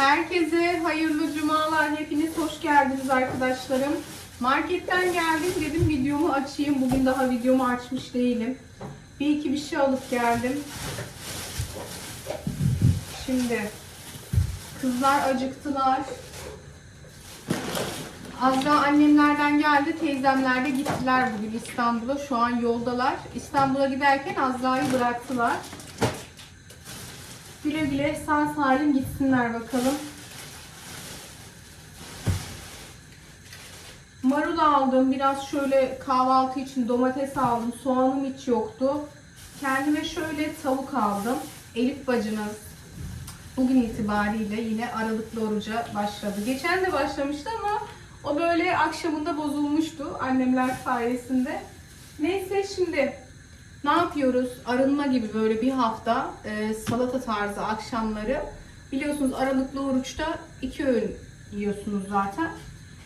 Herkese hayırlı cumalar. Hepiniz hoş geldiniz arkadaşlarım. Marketten geldim. Dedim videomu açayım. Bugün daha videomu açmış değilim. Bir iki bir şey alıp geldim. Şimdi kızlar acıktılar. Azra annemlerden geldi. Teyzemler de gittiler bugün İstanbul'a. Şu an yoldalar. İstanbul'a giderken Azra'yı bıraktılar. Güle güle sağ salim gitsinler bakalım. Marul aldım. Biraz şöyle kahvaltı için domates aldım. Soğanım hiç yoktu. Kendime şöyle tavuk aldım. Elif bacınız bugün itibariyle yine aralıklı oruca başladı. Geçen de başlamıştı ama o böyle akşamında bozulmuştu annemler sayesinde. Neyse şimdi ne yapıyoruz? Arınma gibi böyle bir hafta e, salata tarzı akşamları. Biliyorsunuz aralıklı oruçta iki öğün yiyorsunuz zaten.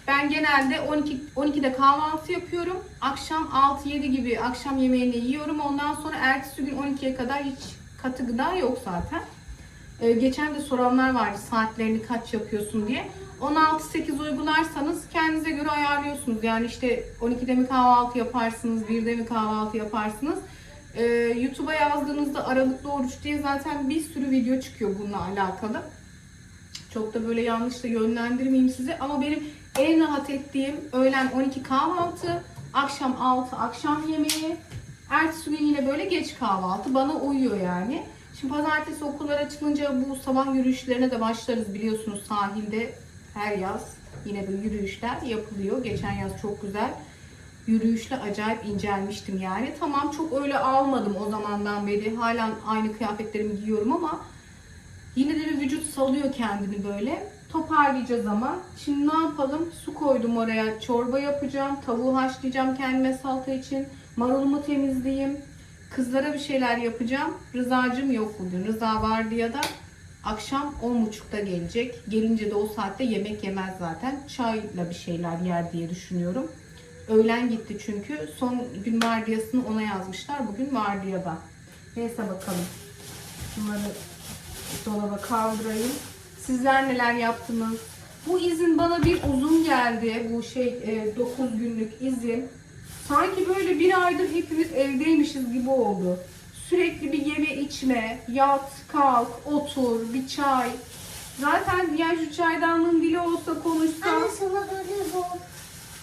Ben genelde 12 12'de kahvaltı yapıyorum. Akşam 6-7 gibi akşam yemeğini yiyorum. Ondan sonra ertesi gün 12'ye kadar hiç katı gıda yok zaten. Ee, geçen de soranlar vardı saatlerini kaç yapıyorsun diye. 16-8 uygularsanız kendinize göre ayarlıyorsunuz. Yani işte 12'de mi kahvaltı yaparsınız, 1'de mi kahvaltı yaparsınız. Ee, YouTube'a yazdığınızda aralıklı oruç diye zaten bir sürü video çıkıyor bununla alakalı. Çok da böyle yanlış da yönlendirmeyeyim sizi ama benim en rahat ettiğim öğlen 12 kahvaltı, akşam 6 akşam yemeği, ertesi gün yine böyle geç kahvaltı bana uyuyor yani. Şimdi pazartesi okullar açılınca bu sabah yürüyüşlerine de başlarız biliyorsunuz sahilde her yaz yine böyle yürüyüşler yapılıyor. Geçen yaz çok güzel yürüyüşle acayip incelmiştim yani. Tamam çok öyle almadım o zamandan beri. Hala aynı kıyafetlerimi giyiyorum ama Yine de bir vücut salıyor kendini böyle. Toparlayacağız ama. Şimdi ne yapalım? Su koydum oraya. Çorba yapacağım. Tavuğu haşlayacağım kendime salata için. Marulumu temizleyeyim. Kızlara bir şeyler yapacağım. Rıza'cım yok bugün. Rıza vardı ya da akşam 10.30'da gelecek. Gelince de o saatte yemek yemez zaten. Çayla bir şeyler yer diye düşünüyorum. Öğlen gitti çünkü. Son gün vardiyasını ona yazmışlar. Bugün vardiyada. Neyse bakalım. Bunları dolaba kaldırayım. Sizler neler yaptınız? Bu izin bana bir uzun geldi. Bu şey 9 günlük izin. Sanki böyle bir aydır hepimiz evdeymişiz gibi oldu. Sürekli bir yeme içme, yat, kalk, otur, bir çay. Zaten ya şu çaydanlığın dili olsa konuşsa. Anne sana böyle zor.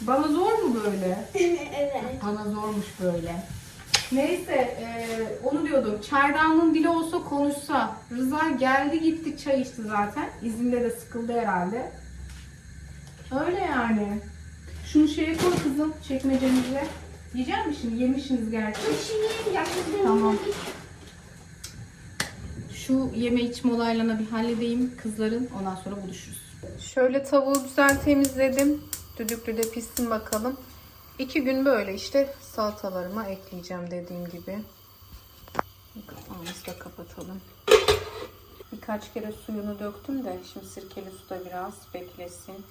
Bana zor mu böyle? evet. Bana zormuş böyle. Neyse e, onu diyordum. Çaydanlığın dili olsa konuşsa. Rıza geldi gitti çay içti zaten. İzinde de sıkıldı herhalde. Öyle yani. Şunu şeye koy kızım çekmecenize. Yiyecek misin şimdi? Yemişsiniz gerçi. Şimdi yaklaşık Tamam. Şu yeme içme olaylarına bir halledeyim kızların. Ondan sonra buluşuruz. Şöyle tavuğu güzel temizledim. Düdüklü de pişsin bakalım. İki gün böyle işte salatalarıma ekleyeceğim dediğim gibi. Kapağımızı da kapatalım. Birkaç kere suyunu döktüm de şimdi sirkeli suda biraz beklesin.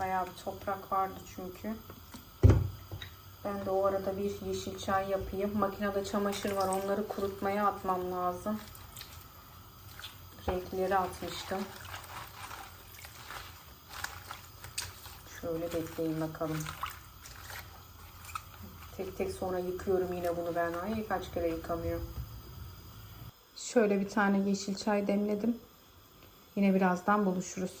Bayağı bir toprak vardı çünkü. Ben de o arada bir yeşil çay yapayım. Makinede çamaşır var. Onları kurutmaya atmam lazım. Renkleri atmıştım. Şöyle bekleyin bakalım. Tek tek sonra yıkıyorum yine bunu ben. Ay kaç kere yıkamıyor. Şöyle bir tane yeşil çay demledim. Yine birazdan buluşuruz.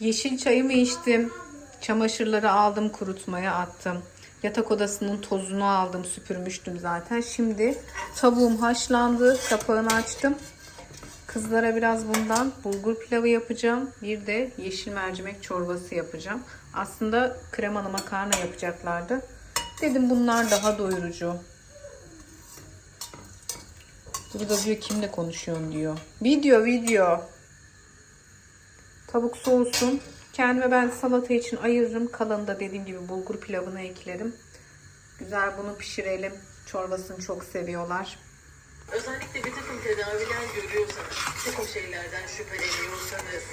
Yeşil çayımı içtim. Çamaşırları aldım kurutmaya attım. Yatak odasının tozunu aldım süpürmüştüm zaten. Şimdi tavuğum haşlandı. Kapağını açtım. Kızlara biraz bundan bulgur pilavı yapacağım. Bir de yeşil mercimek çorbası yapacağım. Aslında kremalı makarna yapacaklardı. Dedim bunlar daha doyurucu. Burada diyor kimle konuşuyorsun diyor. Video video. Tavuk soğusun. Kendime ben salata için ayırırım. Kalanı da dediğim gibi bulgur pilavına eklerim. Güzel bunu pişirelim. Çorbasını çok seviyorlar. Özellikle bir takım tedaviler görüyorsanız, bir takım şeylerden şüpheleniyorsanız,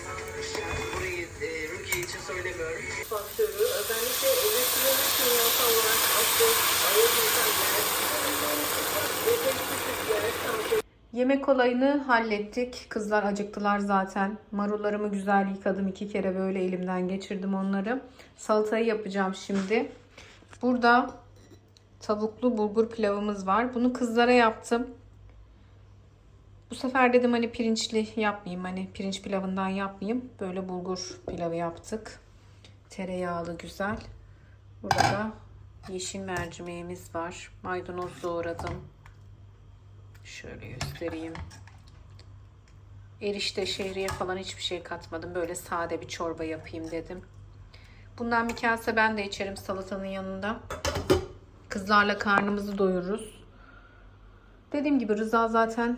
burayı e, Rukiye için söylemiyorum. Faktörü özellikle üretilmiş kimyasal olarak kanser, Yemek olayını hallettik. Kızlar acıktılar zaten. Marullarımı güzel yıkadım. iki kere böyle elimden geçirdim onları. Salatayı yapacağım şimdi. Burada tavuklu bulgur pilavımız var. Bunu kızlara yaptım. Bu sefer dedim hani pirinçli yapmayayım. Hani pirinç pilavından yapmayayım. Böyle bulgur pilavı yaptık. Tereyağlı güzel. Burada da yeşil mercimeğimiz var. Maydanoz doğradım. Şöyle göstereyim. Erişte, şehriye falan hiçbir şey katmadım. Böyle sade bir çorba yapayım dedim. Bundan bir kase ben de içerim salatanın yanında. Kızlarla karnımızı doyururuz. Dediğim gibi Rıza zaten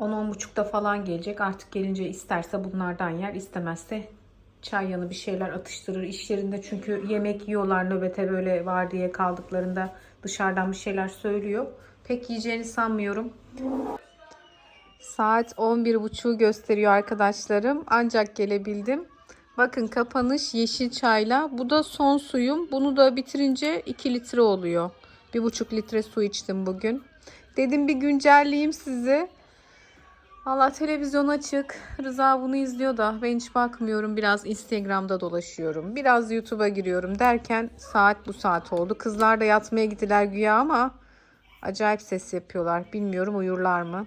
10-10.30'da falan gelecek. Artık gelince isterse bunlardan yer, istemezse çay yanı bir şeyler atıştırır iş yerinde. Çünkü yemek yiyorlar nöbete böyle var diye kaldıklarında dışarıdan bir şeyler söylüyor. Pek yiyeceğini sanmıyorum. Saat 11.30'u gösteriyor arkadaşlarım. Ancak gelebildim. Bakın kapanış yeşil çayla. Bu da son suyum. Bunu da bitirince 2 litre oluyor. 1,5 litre su içtim bugün. Dedim bir güncelleyeyim sizi. Allah televizyon açık. Rıza bunu izliyor da ben hiç bakmıyorum. Biraz Instagram'da dolaşıyorum. Biraz YouTube'a giriyorum derken saat bu saat oldu. Kızlar da yatmaya gittiler güya ama acayip ses yapıyorlar. Bilmiyorum uyurlar mı?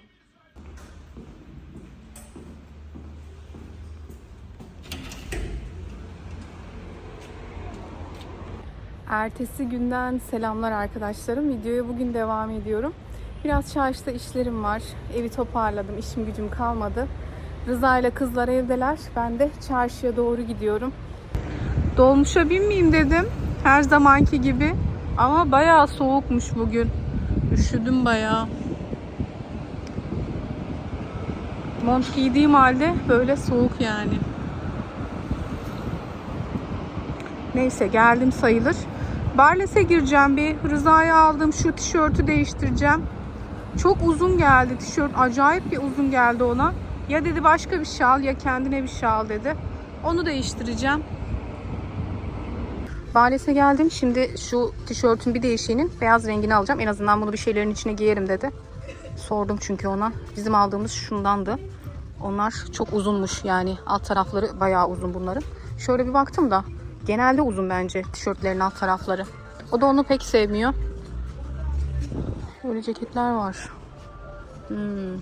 Ertesi günden selamlar arkadaşlarım. Videoya bugün devam ediyorum. Biraz çarşıda işlerim var. Evi toparladım. İşim gücüm kalmadı. Rıza ile kızlar evdeler. Ben de çarşıya doğru gidiyorum. Dolmuşa binmeyeyim dedim. Her zamanki gibi. Ama bayağı soğukmuş bugün. Üşüdüm bayağı. Mont giydiğim halde böyle soğuk yani. Neyse geldim sayılır. Barles'e gireceğim bir. Rıza'ya aldım şu tişörtü değiştireceğim. Çok uzun geldi tişört. Acayip bir uzun geldi ona. Ya dedi başka bir şal ya kendine bir şal dedi. Onu değiştireceğim. Barles'e geldim. Şimdi şu tişörtün bir değişiğinin beyaz rengini alacağım. En azından bunu bir şeylerin içine giyerim dedi. Sordum çünkü ona. Bizim aldığımız şundandı. Onlar çok uzunmuş yani. Alt tarafları bayağı uzun bunların. Şöyle bir baktım da genelde uzun bence tişörtlerin alt tarafları. O da onu pek sevmiyor. Böyle ceketler var. Hmm.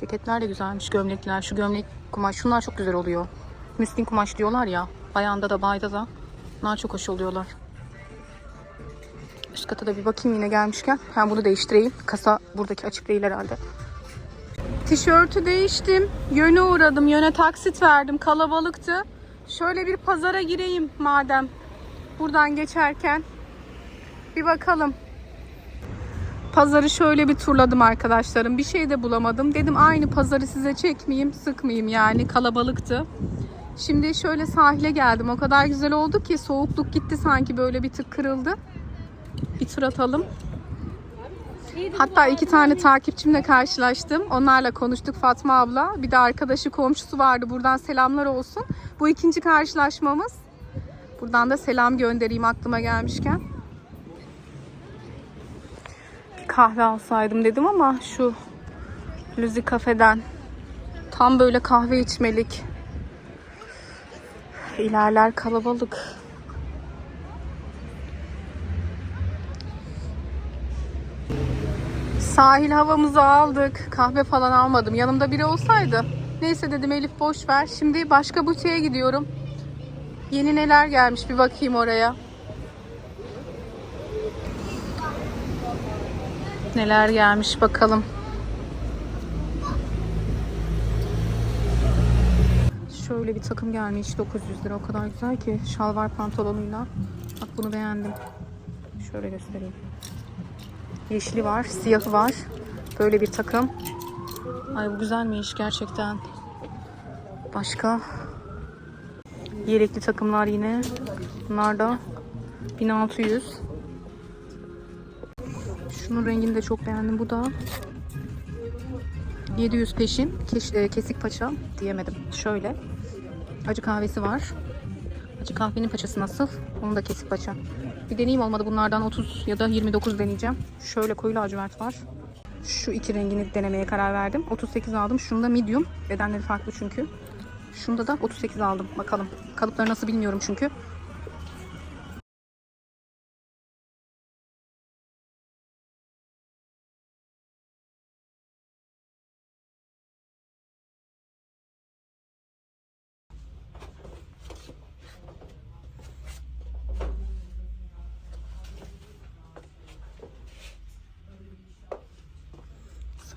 Ceketler de güzelmiş. Gömlekler. Şu gömlek kumaş. Şunlar çok güzel oluyor. Müslin kumaş diyorlar ya. Bayanda da bayda da. Bunlar çok hoş oluyorlar. Üst kata da bir bakayım yine gelmişken. Ben bunu değiştireyim. Kasa buradaki açık değil herhalde. Tişörtü değiştim. Yöne uğradım. Yöne taksit verdim. Kalabalıktı. Şöyle bir pazara gireyim madem. Buradan geçerken. Bir bakalım. Pazarı şöyle bir turladım arkadaşlarım. Bir şey de bulamadım. Dedim aynı pazarı size çekmeyeyim, sıkmayayım yani kalabalıktı. Şimdi şöyle sahile geldim. O kadar güzel oldu ki soğukluk gitti sanki böyle bir tık kırıldı. Bir tur atalım. Hatta iki tane takipçimle karşılaştım. Onlarla konuştuk Fatma abla. Bir de arkadaşı komşusu vardı. Buradan selamlar olsun. Bu ikinci karşılaşmamız. Buradan da selam göndereyim aklıma gelmişken. Bir kahve alsaydım dedim ama şu Luzi kafeden tam böyle kahve içmelik. İlerler kalabalık. Sahil havamızı aldık. Kahve falan almadım. Yanımda biri olsaydı. Neyse dedim Elif boş ver. Şimdi başka butiğe gidiyorum. Yeni neler gelmiş bir bakayım oraya. Neler gelmiş bakalım. Şöyle bir takım gelmiş 900 lira o kadar güzel ki şalvar pantolonuyla. Bak bunu beğendim. Şöyle göstereyim. Yeşili var, siyahı var. Böyle bir takım. Ay bu güzelmiş gerçekten. Başka yelekli takımlar yine. Bunlar da 1600. Şunun rengini de çok beğendim. Bu da 700 peşin. E, kesik paça diyemedim. Şöyle. Acı kahvesi var. Acı kahvenin paçası nasıl? Onun da kesik paça. Bir deneyim olmadı bunlardan 30 ya da 29 deneyeceğim. Şöyle koyu lacivert var. Şu iki rengini denemeye karar verdim. 38 aldım. Şunda medium. Bedenleri farklı çünkü. Şunda da 38 aldım. Bakalım. Kalıpları nasıl bilmiyorum çünkü.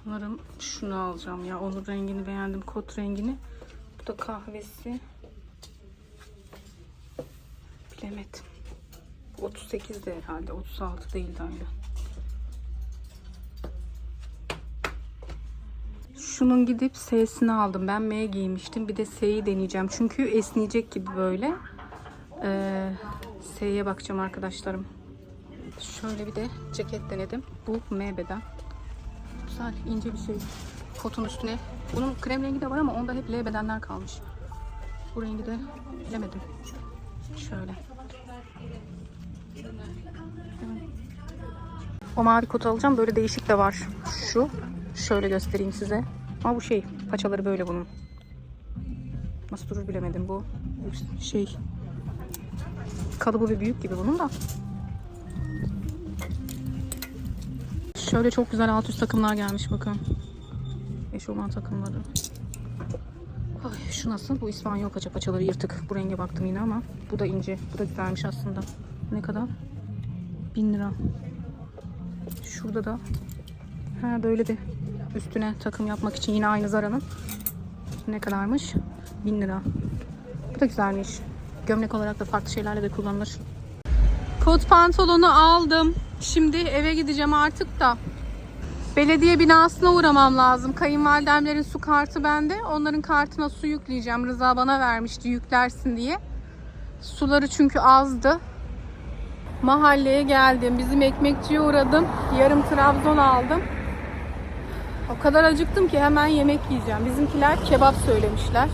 Sanırım şunu alacağım ya. Onun rengini beğendim. Kot rengini. Bu da kahvesi. Bilemedim. Bu 38 de herhalde. 36 değildi aynı. Şunun gidip S'sini aldım. Ben M giymiştim. Bir de S'yi deneyeceğim. Çünkü esneyecek gibi böyle. Ee, S'ye bakacağım arkadaşlarım. Şöyle bir de ceket denedim. Bu M beden. Güzel, ince bir şey. Kotun üstüne. Bunun krem rengi de var ama onda hep L bedenler kalmış. Bu rengi de bilemedim. Şöyle. O mavi kotu alacağım. Böyle değişik de var. Şu. Şöyle göstereyim size. Ama bu şey. Paçaları böyle bunun. Nasıl durur bilemedim bu. Şey. Kalıbı bir büyük gibi bunun da. Şöyle çok güzel alt üst takımlar gelmiş bakın. Eşofman takımları. Ay, şu nasıl? Bu İspanyol paça paçaları yırtık. Bu renge baktım yine ama bu da ince. Bu da güzelmiş aslında. Ne kadar? 1000 lira. Şurada da ha böyle de üstüne takım yapmak için yine aynı Zara'nın. Ne kadarmış? 1000 lira. Bu da güzelmiş. Gömlek olarak da farklı şeylerle de kullanılır. Kot pantolonu aldım. Şimdi eve gideceğim artık da. Belediye binasına uğramam lazım. Kayınvalidemlerin su kartı bende. Onların kartına su yükleyeceğim. Rıza bana vermişti yüklersin diye. Suları çünkü azdı. Mahalleye geldim. Bizim ekmekçiye uğradım. Yarım Trabzon aldım. O kadar acıktım ki hemen yemek yiyeceğim. Bizimkiler kebap söylemişler.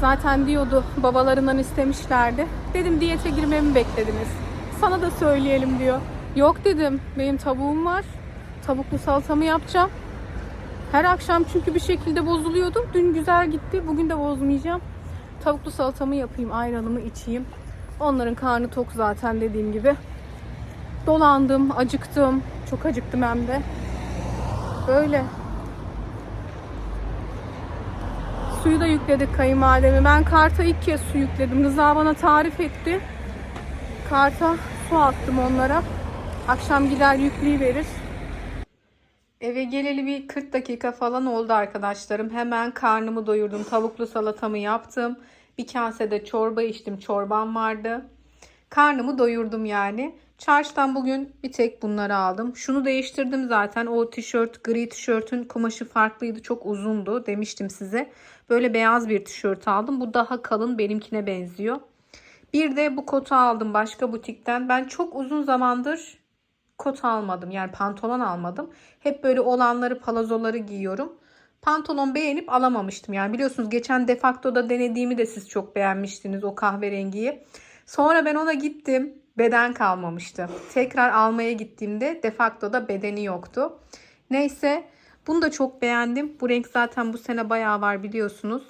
Zaten diyordu babalarından istemişlerdi. Dedim diyete girmemi beklediniz. Sana da söyleyelim diyor. Yok dedim benim tavuğum var. Tavuklu salatamı yapacağım. Her akşam çünkü bir şekilde bozuluyordu. Dün güzel gitti. Bugün de bozmayacağım. Tavuklu salatamı yapayım. Ayranımı içeyim. Onların karnı tok zaten dediğim gibi. Dolandım, acıktım. Çok acıktım hem de. Böyle. Suyu da yükledik kayınvalideme. Ben karta ilk kez su yükledim. Rıza bana tarif etti. Karta su attım onlara. Akşam gider yükleyiverir. Eve geleli bir 40 dakika falan oldu arkadaşlarım. Hemen karnımı doyurdum. Tavuklu salatamı yaptım. Bir kasede çorba içtim. Çorbam vardı. Karnımı doyurdum yani. Çarşıdan bugün bir tek bunları aldım. Şunu değiştirdim zaten. O tişört, gri tişörtün kumaşı farklıydı. Çok uzundu demiştim size. Böyle beyaz bir tişört aldım. Bu daha kalın benimkine benziyor. Bir de bu kotu aldım başka butikten. Ben çok uzun zamandır kot almadım. Yani pantolon almadım. Hep böyle olanları, palazoları giyiyorum. Pantolon beğenip alamamıştım. Yani biliyorsunuz geçen defaktoda denediğimi de siz çok beğenmiştiniz o kahverengiyi. Sonra ben ona gittim. Beden kalmamıştı. Tekrar almaya gittiğimde defaktoda bedeni yoktu. Neyse bunu da çok beğendim. Bu renk zaten bu sene bayağı var biliyorsunuz.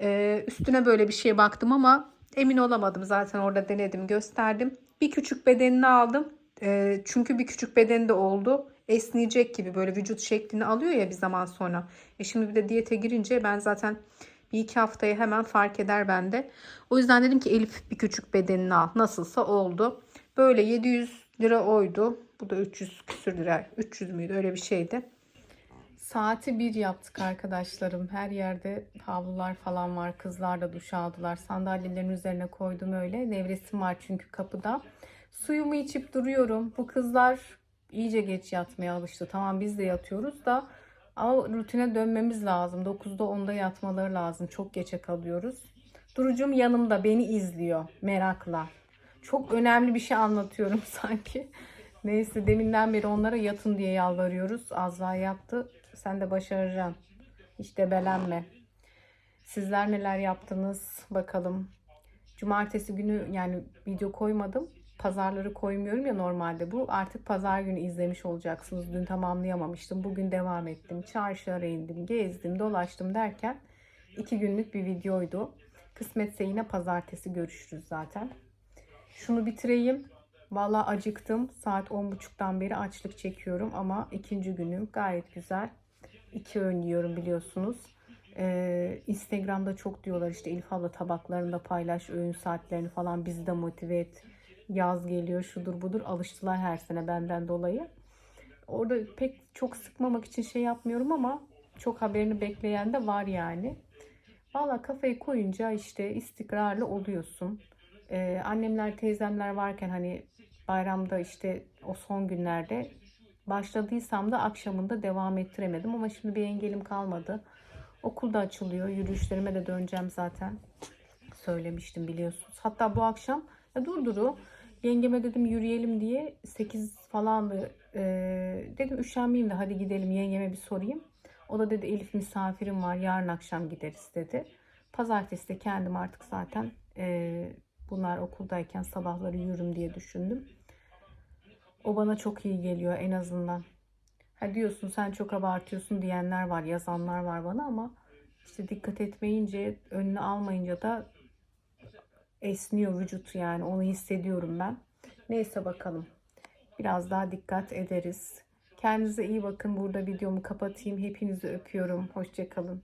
Ee, üstüne böyle bir şeye baktım ama emin olamadım. Zaten orada denedim gösterdim. Bir küçük bedenini aldım. Ee, çünkü bir küçük bedeni de oldu. Esneyecek gibi böyle vücut şeklini alıyor ya bir zaman sonra. E şimdi bir de diyete girince ben zaten bir iki haftaya hemen fark eder bende. O yüzden dedim ki Elif bir küçük bedenini al. Nasılsa oldu. Böyle 700 lira oydu. Bu da 300 küsür lira. 300 müydü öyle bir şeydi. Saati bir yaptık arkadaşlarım. Her yerde havlular falan var. Kızlar da duş aldılar. Sandalyelerin üzerine koydum öyle. Nevresim var çünkü kapıda. Suyumu içip duruyorum. Bu kızlar iyice geç yatmaya alıştı. Tamam biz de yatıyoruz da ama rutine dönmemiz lazım. 9'da 10'da yatmaları lazım. Çok geçe kalıyoruz. Durucum yanımda beni izliyor merakla. Çok önemli bir şey anlatıyorum sanki. Neyse deminden beri onlara yatın diye yalvarıyoruz. Azra yattı. Sen de başaracaksın. Hiç debelenme. Sizler neler yaptınız bakalım. Cumartesi günü yani video koymadım. Pazarları koymuyorum ya normalde. Bu artık pazar günü izlemiş olacaksınız. Dün tamamlayamamıştım. Bugün devam ettim. Çarşılara indim, gezdim, dolaştım derken iki günlük bir videoydu. Kısmetse yine pazartesi görüşürüz zaten. Şunu bitireyim. Valla acıktım. Saat 10.30'dan beri açlık çekiyorum ama ikinci günüm gayet güzel. İki öğün yiyorum biliyorsunuz. Ee, Instagram'da çok diyorlar işte Elif abla tabaklarını da paylaş, öğün saatlerini falan bizi de motive et. Yaz geliyor, şudur budur. Alıştılar her sene benden dolayı. Orada pek çok sıkmamak için şey yapmıyorum ama çok haberini bekleyen de var yani. Valla kafayı koyunca işte istikrarlı oluyorsun. Ee, annemler, teyzemler varken hani bayramda işte o son günlerde başladıysam da akşamında devam ettiremedim ama şimdi bir engelim kalmadı. Okul da açılıyor. Yürüyüşlerime de döneceğim zaten. Söylemiştim biliyorsunuz. Hatta bu akşam ya dur duru yengeme dedim yürüyelim diye 8 falandı. Ee, dedim üşenmeyeyim de hadi gidelim yengeme bir sorayım. O da dedi Elif misafirim var yarın akşam gideriz dedi. Pazartesi de kendim artık zaten e, bunlar okuldayken sabahları yürürüm diye düşündüm. O bana çok iyi geliyor en azından. Ha diyorsun sen çok abartıyorsun diyenler var, yazanlar var bana ama işte dikkat etmeyince, önüne almayınca da esniyor vücut yani onu hissediyorum ben. Neyse bakalım. Biraz daha dikkat ederiz. Kendinize iyi bakın. Burada videomu kapatayım. Hepinizi öpüyorum. Hoşçakalın.